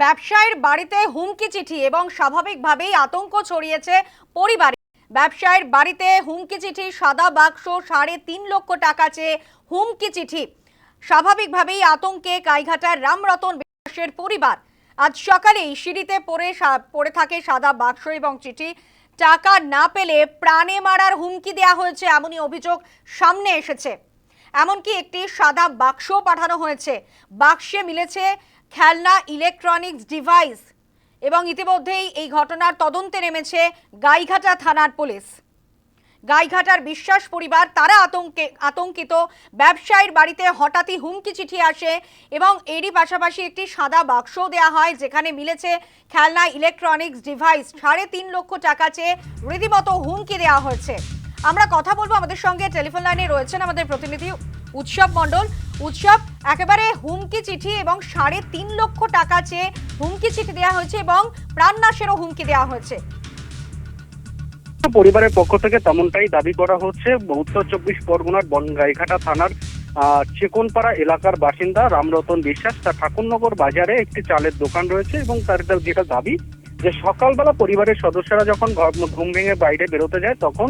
ব্যবসায়ীর বাড়িতে হুমকি চিঠি এবং স্বাভাবিকভাবেই আতঙ্ক ছড়িয়েছে পরিবারে। ব্যবসায়ীর বাড়িতে হুমকি চিঠি, সাদা বাক্স, সাড়ে তিন লক্ষ টাকা চেয়ে হুমকি চিঠি। স্বাভাবিকভাবেই আতঙ্কে গাইঘাটার রামরতন বিশ্বাসের পরিবার। আজ সকালেই সিঁড়িতে পড়ে পড়ে থাকে সাদা বাক্স এবং চিঠি। টাকা না পেলে প্রাণে মারার হুমকি দেওয়া হয়েছে এমনই অভিযোগ সামনে এসেছে। এমনকি একটি সাদা বাক্সও পাঠানো হয়েছে। বাক্সে মিলেছে খেলনা ইলেকট্রনিক্স ডিভাইস এবং ইতিমধ্যেই এই ঘটনার তদন্তে নেমেছে গাইঘাটা থানার পুলিশ। গাইঘাটার বিশ্বাস পরিবার, তারা আতঙ্কে, আতঙ্কিত। ব্যবসায়ীর বাড়িতে হঠাৎই হুমকি চিঠি আসে এবং এরই পাশাপাশি একটি সাদা বাক্সও দেওয়া হয় যেখানে মিলেছে খেলনা ইলেকট্রনিক্স ডিভাইস সাড়ে তিন লক্ষ টাকা চেয়ে রীতিমতো হুমকি দেওয়া হয়েছে। আমরা কথা বলব আমাদের সঙ্গে। টেলিফোন লাইনে রয়েছেন আমাদের প্রতিনিধি উৎসব মণ্ডল। উৎসব একেবারে হুমকি চিঠি এবং সাড়ে তিন লক্ষ টাকা চেয়ে হুমকি চিঠি দেওয়া হয়েছে এবং প্রাণনাশেরও হুমকি দেওয়া হয়েছে। পরিবারের পক্ষ থেকে তেমনটাই দাবি করা হচ্ছে। উত্তর চব্বিশ পরগনার বনগাইঘাটা থানার চেকনপাড়া এলাকার বাসিন্দা রামরতন বিশ্বাস। তার ঠাকুরনগর বাজারে একটি চালের দোকান রয়েছে এবং তার যেটা দাবি যে সকালবেলা পরিবারের সদস্যরা যখন ঘুম ভেঙে বাইরে বেরোতে যায়, তখন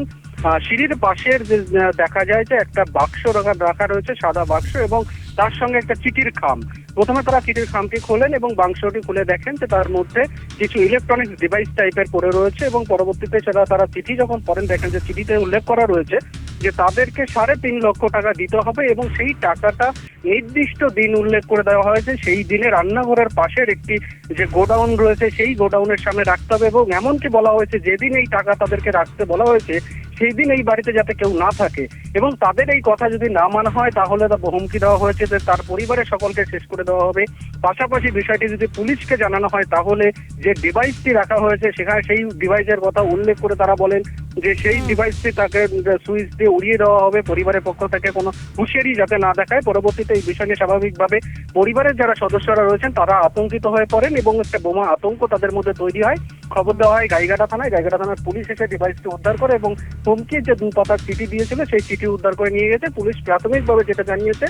সিঁড়ির পাশের যে দেখা যায় যে একটা বাক্স রাখা রাখা রয়েছে, সাদা বাক্স এবং তার সঙ্গে একটা চিঠির খাম। প্রথমে তারা চিঠির খামটি খোলেন এবং বাক্সটি খুলে দেখেন যে তার মধ্যে কিছু ইলেকট্রনিক্স ডিভাইস টাইপের পড়ে রয়েছে এবং পরবর্তীতে সেটা তারা চিঠি যখন পড়েন, দেখেন যে চিঠিতে উল্লেখ করা রয়েছে যে তাদেরকে সাড়ে তিন লক্ষ টাকা দিতে হবে এবং সেই টাকাটা নির্দিষ্ট দিন উল্লেখ করে দেওয়া হয়েছে। সেই দিনে রান্নাঘরের পাশের একটি যে গোডাউন রয়েছে, সেই গোডাউনের সামনে রাখতে হবে এবং এমনকি বলা হয়েছে যেদিন এই টাকা তাদেরকে রাখতে বলা হয়েছে সেই দিন এই বাড়িতে যাতে কেউ না থাকে। এবং তাদের এই কথা যদি না মানা হয়, তাহলে তা হুমকি দেওয়া হয়েছে যে তার পরিবারের সকলকে শেষ করে দেওয়া হবে। পাশাপাশি বিষয়টি যদি পুলিশকে জানানো হয়, তাহলে যে ডিভাইসটি রাখা হয়েছে, সেখানে সেই ডিভাইসের কথা উল্লেখ করে তারা বলেন যে সেই ডিভাইসটি তাকে সুইচ দিয়ে উড়িয়ে দেওয়া হবে পরিবারের পক্ষ থেকে কোনো হুঁশিয়ারি যাতে না দেখায়। পরবর্তীতে এই বিষয় নিয়ে স্বাভাবিকভাবে পরিবারের যারা সদস্যরা রয়েছেন তারা আতঙ্কিত হয়ে পড়েন এবং একটা বোমা আতঙ্ক তাদের মধ্যে তৈরি হয়। খবর দেওয়া হয় গাইঘাটা থানায়। গাইঘাটা থানার পুলিশ এসে ডিভাইসটি উদ্ধার করে এবং হুমকির যে দু পাতার চিঠি দিয়েছিল সেই চিঠি উদ্ধার করে নিয়ে গেছে। পুলিশ প্রাথমিকভাবে যেটা জানিয়েছে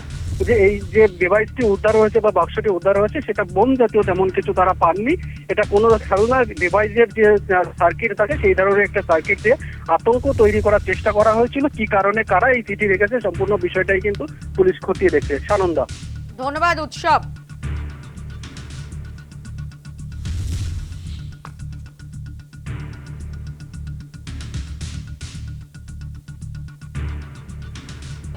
যে এই যে ডিভাইসটি উদ্ধার হয়েছে বা বাক্সটি উদ্ধার হয়েছে, সেটা বোম জাতীয় তেমন কিছু তারা পাননি। এটা কোনো খেলনা ডিভাইসের যে সার্কিট থাকে সেই ধরনের একটা সার্কিট দিয়ে আতঙ্ক তৈরি করার চেষ্টা করা হয়েছিল। কি কারণে কারা এই চিঠি রেখেছে, সম্পূর্ণ বিষয়টাই কিন্তু পুলিশ খতিয়ে দেখছে। সানন্দা। ধন্যবাদ, উৎসব।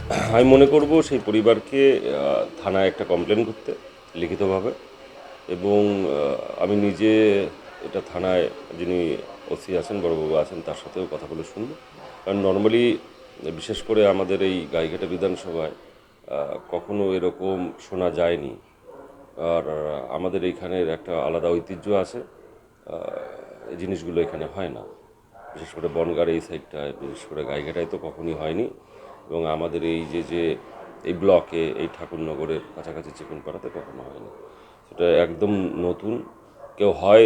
আমি মনে করব সেই পরিবারকে থানায় একটা কমপ্লেন করতে, লিখিতভাবে। এবং আমি নিজে এটা থানায় যিনি ওসি আছেন, বড়বাবু আছেন, তার সাথেও কথা বলে শুনব। কারণ নর্মালি বিশেষ করে আমাদের এই গাইঘাটা বিধানসভায় কখনো এরকম শোনা যায়নি। আর, আমাদের এইখানের একটা আলাদা ঐতিহ্য আছে এই জিনিসগুলো এখানে হয় না। বিশেষ করে বনগার এই সাইডটায় বিশেষ করে গাইঘাটায় তো কখনই হয়নি। এবং আমাদের এই যে যে, এই ব্লকে, এই ঠাকুরনগরের কাছাকাছি চিকনপাড়াতে কখনো হয়নি। সেটা একদম নতুন। কেউ হয়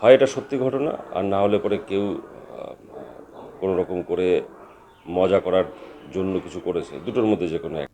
হয় এটা সত্যি ঘটনা, আর না হলে পরে কেউ কোনো রকম করে মজা করার জন্য কিছু করেছে। দুটোর মধ্যে যে কোনো এক